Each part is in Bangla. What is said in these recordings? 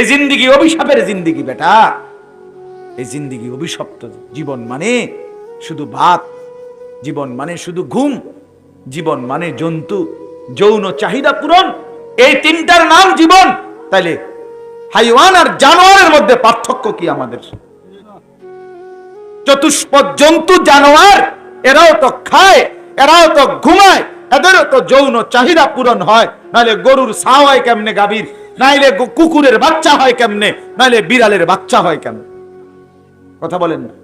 এই জিন্দিগি অভিশাপের জিন্দিগি, বেটা। এই জিন্দিগি অভিশপ্ত জীবন মানে শুধু ভাত, জীবন মানে শুধু ঘুম, জীবন মানে জন্তু, যৌন চাহিদা পূরণ। এই তিনটার নাম জীবন। তাইলে হাইওয়ান আর জানোয়ারের মধ্যে পার্থক্য কি আমাদের? চতুষ্পদ জন্তু, জানোয়ার, এরাও তো খায়, এরাও তো ঘুমায়, এদেরও তো যৌন চাহিদা পূরণ হয়। নাহলে গরুর ছা কেমনে গাভীর? নাইলে কুকুরের বাচ্চা হয় কেমনে? নাইলে বিড়ালের বাচ্চা হয় কেমনে? কথা বলেন না।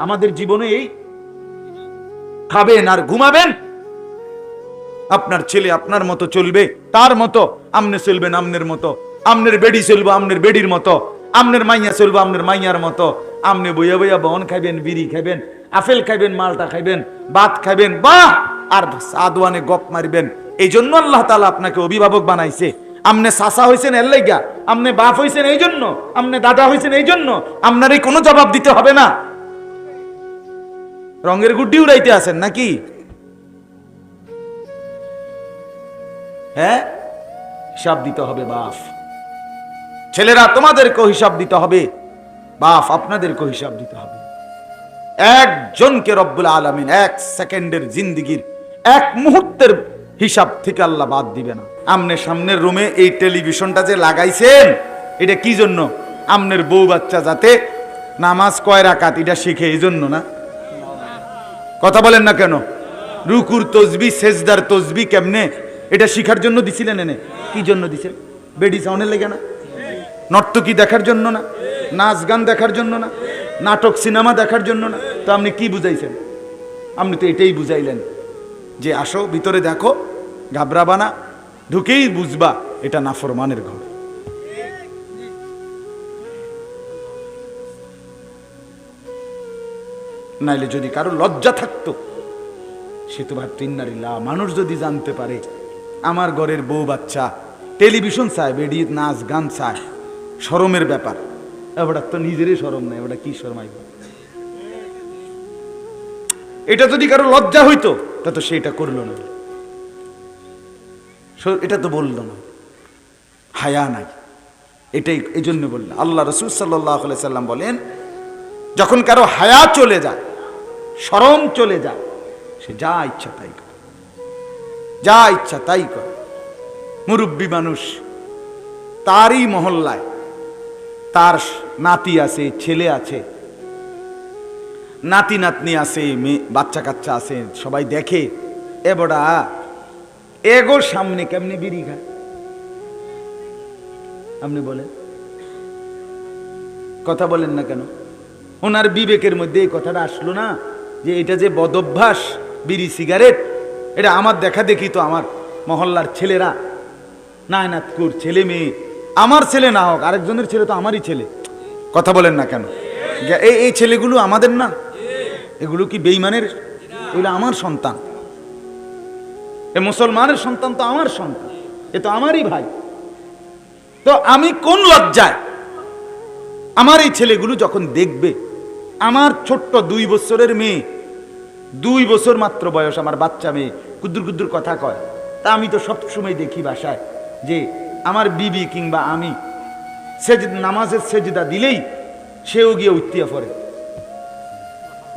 আমাদের জীবনে এই খাবেন আর ঘুমাবেন। আপনার ছেলে আপনার মতো চলবে, তার মতো আমনে চলবেন আমনের মতো। আমনের বেডি চলবো আমনের বেডির মতো। আমনের মাইয়া চলবো আমনের মাইয়ার মতো। আমনে বইয়া বইয়া বন খাইবেন, বিড়ি খাইবেন, আপেল খাইবেন, মালটা খাইবেন, ভাত খাইবেন বাহ আর সাদওয়ানে গপ মারবেন। এই জন্য আল্লাহ তাআলা আপনাকে অভিভাবক বানাইছে। আমনে সাসা হইছেন এর লাইগা, আমনে বাপ হইছেন এই জন্য, আমনে দাদা হইছেন এই জন্য আপনারই কোনো জবাব দিতে হবে না। রঙের গুড্ডি উড়াইতে আছেন নাকি? হ্যাঁ? হিসাব দিতে হবে বাপ। ছেলেরা, তোমাদেরকেও হিসাব দিতে হবে। বাপ, আপনাদেরকেও হিসাব দিতে হবে। একজনকে রব্বুল আলমিন এক সেকেন্ডের জিন্দিগির, এক মুহূর্তের হিসাব থেকে আল্লাহ বাদ দিবে না। আমনে সামনের রুমে এই টেলিভিশনটা যে লাগাইছেন, এটা কি জন্য? আমনের বউ বাচ্চা যাতে নামাজ কয় রাকাত, এটা শিখে এই জন্য না? কথা বলেন না কেন? রুকুর তসবি, সেজদার তসবি কেমনে? এটা শিখার জন্য দিছিলেন এনে। কি জন্য দিছেন বেডি সাউন্ডের লেগে না? নর্তকী দেখার জন্য না? নাচ গান দেখার জন্য না? নাটক, সিনেমা দেখার জন্য না? তো আপনি কি বুঝাইছেন? আপনি তো এটাই বুঝাইলেন। যে আসো, ভিতরে দেখো, ঘাবড়াবা না। ঢুকেই বুঝবা এটা নাফরমানের ঘর। নাইলে যদি কারও লজ্জা থাকতো, সে তো ভাবতো ইন্নারিল্লাহ মানুষ যদি জানতে পারে, আমার ঘরের বউ বাচ্চা, টেলিভিশন চায় বেডি নাচ গান চায় সরমের ব্যাপার। এবার তো নিজেরই সরম নাই, এবার কি শরমাইব এটা যদি কারও লজ্জা হইতো তা তো সেটা করল না। এটা তো বলল না। হায়া নাই। এটাই এই জন্য বললেন আল্লাহ রসুল সাল্লাহ সাল্লাম বলেন, যখন কারও হায়া চলে যায় সরম চলে যায়, সে যা ইচ্ছা তাই করে। যা ইচ্ছা তাই করে। মুরব্বী মানুষ, তারই মহল্লায়, তার নাতি আছে, ছেলে আছে নাতি নাতনি আছে, মেয়ে বাচ্চা কাচ্চা আছে, সবাই দেখে, এ বড়া এগোর সামনে কেমনি বিড়ি খায়? আপনি বলেন। কথা বলেন না কেন? ওনার বিবেকের মধ্যে এই কথাটা আসলো না যে এটা যে বদভ্যাস বিড়ি সিগারেট, এটা আমার দেখা দেখি তো আমার মহল্লার ছেলেরা। নায়নাতকুর ছেলে মেয়ে, আমার ছেলে না হোক, আরেকজনের ছেলে তো আমারই ছেলে। কথা বলেন না কেন? এই এই ছেলেগুলো আমাদের না? এগুলো কি বেইমানের? এগুলো আমার সন্তান। এ মুসলমানের সন্তান তো আমার সন্তান, এ তো আমারই ভাই। তো আমি কোন লজ্জায় আমার এই ছেলেগুলো যখন দেখবে, আমার ছোট্ট দুই বছরের মেয়ে, দুই বছর মাত্র বয়স আমার বাচ্চা মেয়ে কুদ্দুর কুদ্দুর কথা কয়, তা আমি তো সব সময় দেখি বাসায় যে আমার বিবি কিংবা আমি সেজ, নামাজের সেজদা দিলেই সেও গিয়ে উত্তিয়া পড়ে।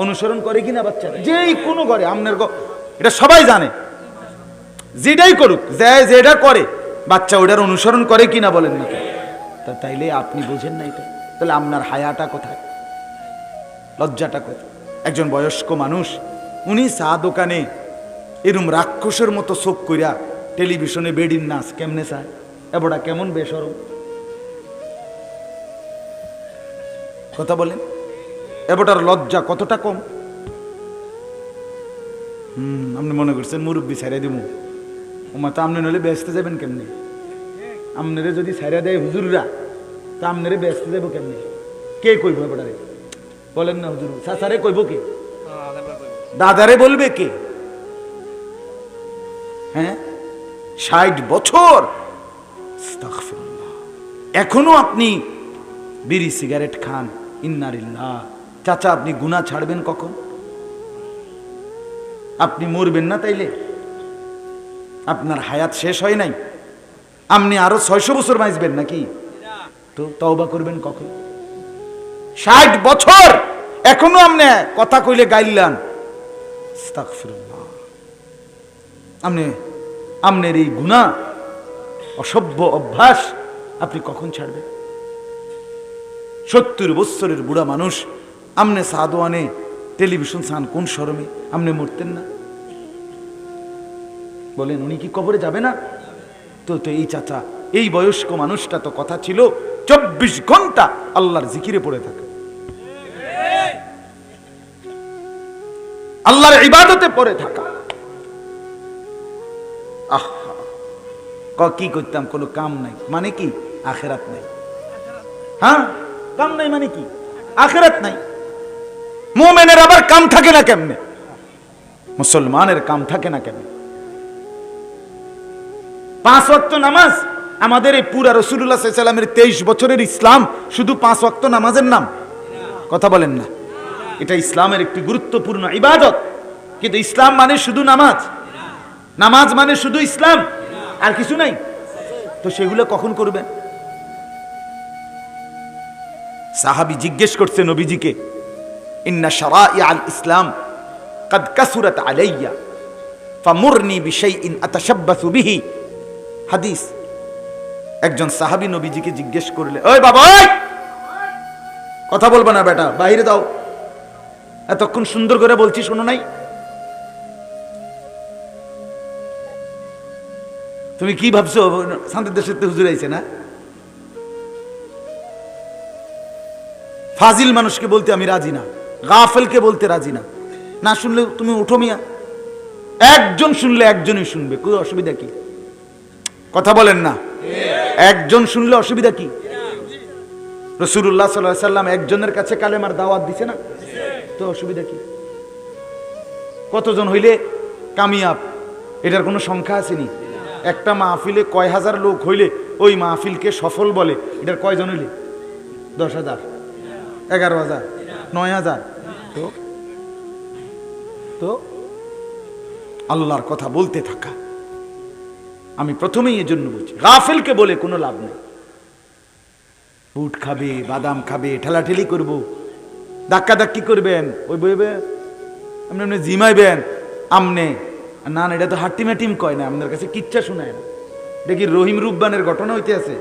অনুসরণ করে কিনা বাচ্চারা? যেই কোনো করে আমনের এটা সবাই জানে। যেটাই করুক, যে যেটা করে, বাচ্চা ওটার অনুসরণ করে কিনা বলেন না তা তাইলে আপনি বোঝেন না এটা। তাহলে আপনার হায়াটা কোথায়? লজ্জাটা কোথায়? একজন বয়স্ক মানুষ, উনি চা দোকানে এরম রাক্ষসের মতো চোখ কইরা টেলিভিশনে বেডির নাচ কেমনে চায়? এবড়া কেমন বেসরম? কথা বলেন। এবটার লজ্জা কতটা কম? হুম, আপনি মনে করছেন মুরব্বী ছাড়িয়ে দিব ওমা তো আপনি নইলে ব্যস্ত যাবেন কেমনে? আপনারে যদি ছাড়িয়ে দেয় হুজুররা, তা আপনারে ব্যস্ত যাব কেমনি? কে কইব এবটারে বলেন না হুজুর সাসারে কইব কে? দাদারে বলবে কে? হ্যাঁ? ষাট বছর? এখনও আপনি বিড়ি সিগারেট খান, ইন্নারিল্লাহ। চাচা, আপনি গুণা ছাড়বেন কখন? আপনি মরবেন না তাইলে? আপনার হায়াত শেষ হয় নাই? আপনি আরও ছয়শো বছর বাঁচবেন নাকি? তো তওবা করবেন কখন? ষাট বছর! এখনও আপনি কথা কইলে গাইলান আপনি আমনের এই গুণা অসভ্য অভ্যাস আপনি কখন ছাড়বেন? সত্তর বৎসরের বুড়া মানুষ আমনে সাদোয়ানে টেলিভিশন সান কোন শরমে? আমনে মরতেন না? বলেন, উনি কি কবরে যাবে না? তো তো এই চাচা, এই বয়স্ক মানুষটা তো কথা ছিল, চব্বিশ ঘণ্টা আল্লাহর জিকিরে পড়ে থাকে। আল্লাহর ইবাদতে পড়ে থাকা। কি করতাম, কোনো কাম নাই। মানে কি? আখেরাত নাই। হ্যাঁ? কাম নাই মানে কি? আখেরাত নাই। মোমেনের আবার কাম থাকে না কেমনে? মুসলমানের কাম থাকে না কেমনে? পাঁচ ওয়াক্ত নামাজ? আমাদের এই পুরা রসুল্লাহ সাল্লামের তেইশ বছরের ইসলাম শুধু পাঁচ ওয়াক্ত নামাজের নাম? কথা বলেন না। এটা ইসলামের একটি গুরুত্বপূর্ণ ইবাদত। কিন্তু ইসলাম মানে শুধু নামাজ? নামাজ মানে শুধু ইসলাম? আর কিছু নাই? তো সেগুলো কখন করবেন? সাহাবি জিজ্ঞেস করছে নবীজিকে, ইন্না সারা ইয়াল ইসলাম কাদ কাসুরাত আলাইয়া, ফামুরনি বিশাইইন আতাশাব্বাসু বিহি। হাদিস। একজন সাহাবী নবীজিকে জিজ্ঞেস করলে, ওই বাবা কথা বলব না বেটা, বাইরে দাও। এতক্ষণ সুন্দর করে বলছি, শোনো নাই? তুমি কি ভাবছ? শান্তির দেশের হুজুর আইছে না? ফাজিল মানুষকে বলতে আমি রাজি না। গাফেলকে বলতে রাজি না। না শুনলে তুমি উঠো মিয়া। একজন শুনলে একজনই শুনবে, কোনো অসুবিধা কি? কথা বলেন না। একজন শুনলে অসুবিধা কি? রসুল্লাহ সাল্লাহ সাল্লাম একজনের কাছে কালেমার দাওয়াত দিছে না? তো অসুবিধা কি? কতজন হইলে কামিয়াব? এটার কোনো সংখ্যা আসেনি একটা মাহফিলে কয় হাজার লোক হইলে ওই মাহফিলকে সফল বলে। এটার কয়জন হইলে? দশ হাজার, এগারো হাজার, নয় হাজার। তো? তো? আল্লাহর কথা বলতে থাকা। আমি প্রথমেই এজন্য বলছি গাফেলকে বলে কোনো লাভ নেই। বুট খাবে, বাদাম খাবে, ঠেলাঠেলি করব। ধাক্কা ধাক্কি করবেন, ওই বইবে আপনি আপনি জিমাইবেন, আমনে। না না, এটা তো হাট্টিমাটিম কয় না আপনার কাছে কিচ্ছা শোনায় না। এটা কি রহিম রুব্বানের ঘটনা হইতে আছে?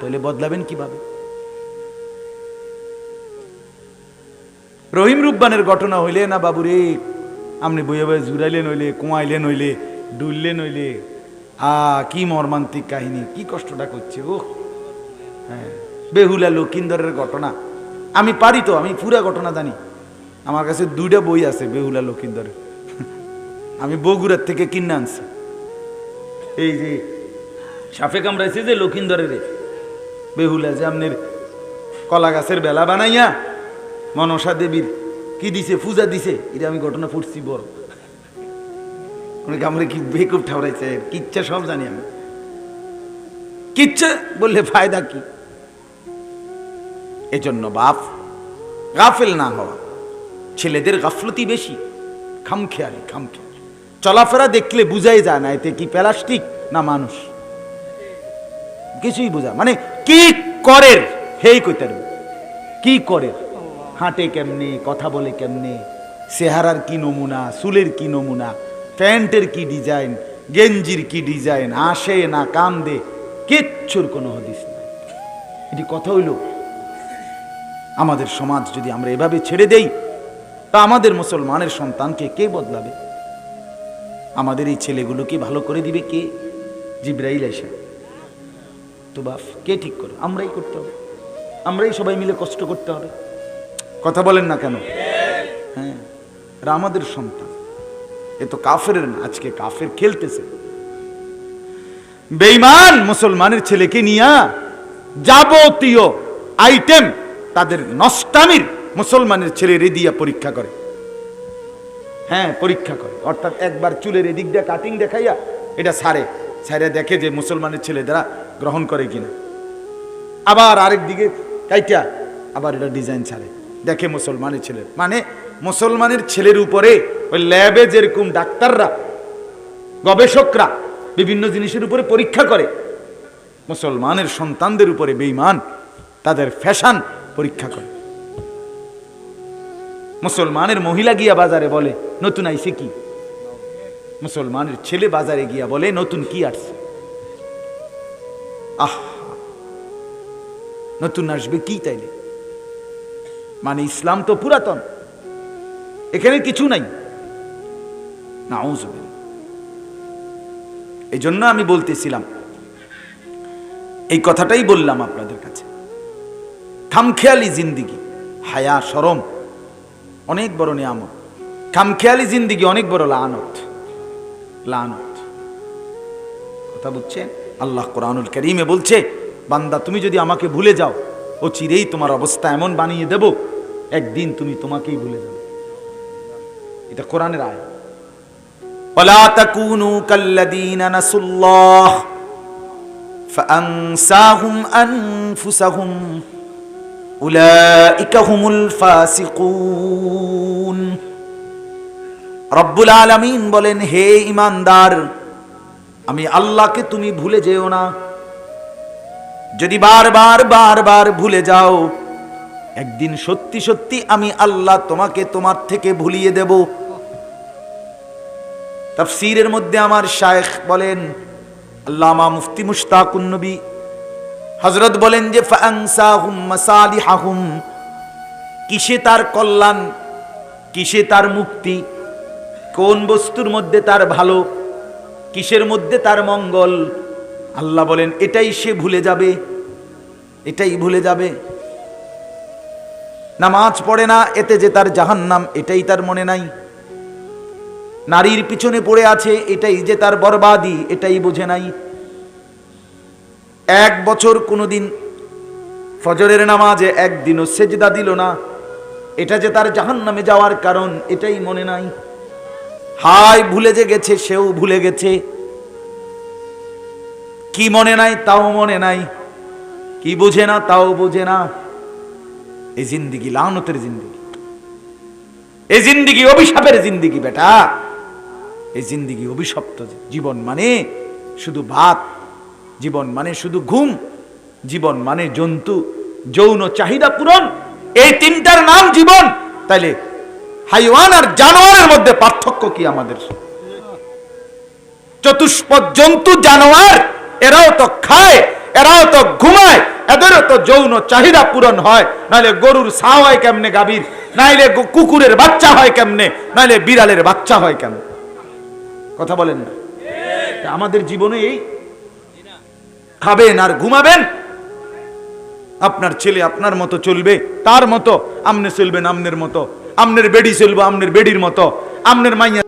তাহলে বদলাবেন কীভাবে? রহিম রুব্বানের ঘটনা হইলে না বাবু রে আপনি বইয়ে বইয়ে জুড়াইলেন হইলে, কুয়াইলেন হইলে, ডুললেন হইলে আ, কি মর্মান্তিক কাহিনী, কি কষ্টটা করছে ও হ্যাঁ বেহুলা লক্ষিন্দরের ঘটনা। আমি পারি তো, আমি পুরা ঘটনা জানি। আমার কাছে দুইটা বই আছে বেহুলা লক্ষিন্দরের। আমি বগুড়ার থেকে কিনে আনছি। এই যে, সাপে কামড়াইছে যে লক্ষিন্দরের। বেহুলা যে আপনার কলা গাছের বেলা বানাইয়া, মনসা দেবীর কি দিছে, পূজা দিছে, এটা আমি ঘটনা পড়ছি বড়। আমরা কি বেকুব ঠাউরাইছে কিচ্ছা সব জানি আমি। কিচ্ছা বললে ফায়দা কি? এজন্য বাপ, গাফেল না হওয়া। ছেলেদের গাফলতি বেশি। খামখেয়ালি খামখেয়ালি। চলাফেরা দেখলে বুঝাই যায় না, এতে কি প্লাস্টিক না মানুষ? কিছুই বোঝা মানে কি করের? হেই কইতার কি করে হাঁটে কেমনে? কথা বলে কেমনে? চেহারার কি নমুনা? চুলের কি নমুনা? প্যান্টের কি ডিজাইন, গেঞ্জির কি ডিজাইন, আসে না কান্দে, কিচ্ছুর কোনো হদিস নাই। এটি কথা হইল, আমাদের সমাজ যদি আমরা এভাবে ছেড়ে দেই, তা আমাদের মুসলমানের সন্তানকে কে বদলাবে? আমাদের এই ছেলেগুলোকে ভালো করে দিবে কে? জিব্রাইল এসে তো বাপ কে ঠিক করে? আমরাই করতে হবে। আমরাই সবাই মিলে কষ্ট করতে হবে। কথা বলেন না কেন? হ্যাঁ আমাদের সন্তান। এ তো কাফের না, আজকে কাফের খেলতেছে। বেইমান মুসলমানের ছেলেকে নিয়া যাবতীয় আইটেম তাদের নষ্টামির মুসলমানের ছেলের দিয়া পরীক্ষা করে। হ্যাঁ পরীক্ষা করে। অর্থাৎ একবার চুলের এদিক দিয়ে কাটিং দেখাইয়া এটা সারে। সারে দেখে যে মুসলমানের ছেলে দ্বারা গ্রহণ করে কিনা। আবার আরেক দিকে কাইটা, আবার এটা ডিজাইন ছাড়ে দেখে মুসলমানের ছেলে। মানে মুসলমানের ছেলের উপরে ওই ল্যাবে যেরকম ডাক্তাররা, গবেষকরা বিভিন্ন জিনিসের উপরে পরীক্ষা করে, মুসলমানের সন্তানদের উপরে বেইমান তাদের ফ্যাশন পরীক্ষা করে। মুসলমানের মহিলা গিয়া বাজারে বলে, নতুন আইছে কি? মুসলমানের ছেলে বাজারে গিয়া বলে, নতুন কি আসছে? আহ, নতুন আসবে কি তাইলে? মানে ইসলাম তো পুরাতন। এখানে কিছু নাই। না এই জন্য আমি বলতেছিলাম, এই কথাটাই বললাম আপনাদের কাছে। খামখেয়ালি জিন্দিগি, হায়া, সরম, অনেক বড় নিয়ামত। খামখেয়ালি জিন্দিগি, অনেক বড় লানত। লানত। কথা বুঝছেন? আল্লাহ কোরআনুল করিমে বলছে, বান্দা, তুমি যদি আমাকে ভুলে যাও ও চিরেই তোমার অবস্থা এমন বানিয়ে দেব, একদিন তুমি তোমাকেই ভুলে যাবে। এটা কোরআনের আয় ولا تكونوا كالذين نسوا الله فأنساهم أنفسهم أولئك هم الفاسقون রব্বুল আলামিন বলেন হে ইমানদার আমি আল্লাহকে তুমি ভুলে যেও না যদি বারবার বারবার ভুলে যাও একদিন সত্যি সত্যি আমি আল্লাহ তোমাকে তোমার থেকে ভুলিয়ে দেব। তাফসিরের মধ্যে আমার শায়েখ বলেন, আল্লামা মুফতি মুশতাকুন নবী, হযরত বলেন যে কিসে তার কল্যাণ, কিসে তার মুক্তি, কোন বস্তুর মধ্যে তার ভালো, কিসের মধ্যে তার মঙ্গল? আল্লাহ বলেন, এটাই সে ভুলে যাবে, এটাই ভুলে যাবে। নামাজ পড়ে না, এতে যে তার জাহান্নাম, এটাই তার মনে নাই। নারীর পিছনে পড়ে আছে, এটাই যে তার বরবাদি, এটাই বোঝে নাই। এক বছর কোনোদিন ফজরের নামাজে একদিনও সেজদা দিল না। এটা যে তার জাহান্নামে যাওয়ার কারণ, এটাই মনে নাই। হাই ভুলে যে গেছে, সেও ভুলে গেছে। কি মনে নাই, তাও মনে নাই। কি বুঝে না, তাও বুঝে না। এই জিন্দিগি লানতের জিন্দিগি। এই জিন্দিগি অভিশাপের জিন্দিগি বেটা। এই জিন্দিগি অভিশপ্ত জীবন মানে শুধু ভাত, জীবন মানে শুধু ঘুম, জীবন মানে জন্তু, যৌন চাহিদা পূরণ। এই তিনটার নাম জীবন। তাইলে হাইওয়ান আর জানোয়ারের মধ্যে পার্থক্য কি আমাদের? চতুষ্পদ জন্তু জানোয়ার, এরাও তো খায়, এরাও তো ঘুমায় এদেরও তো যৌন চাহিদা পূরণ হয়, নাহলে গরুর ছা হয় কেমনে গাভীর? নাইলে কুকুরের বাচ্চা হয় কেমনে? নাইলে বিড়ালের বাচ্চা হয় কেমনে? কথা বলেন না। আমাদের জীবনে এই খাবেন আর ঘুমাবেন। আপনার ছেলে আপনার মতো চলবে, তার মতো আমনে চলবেন আমনের মতো। আমনের বেডি চলবো আমনের বেডির মতো। আমনের মাইয়া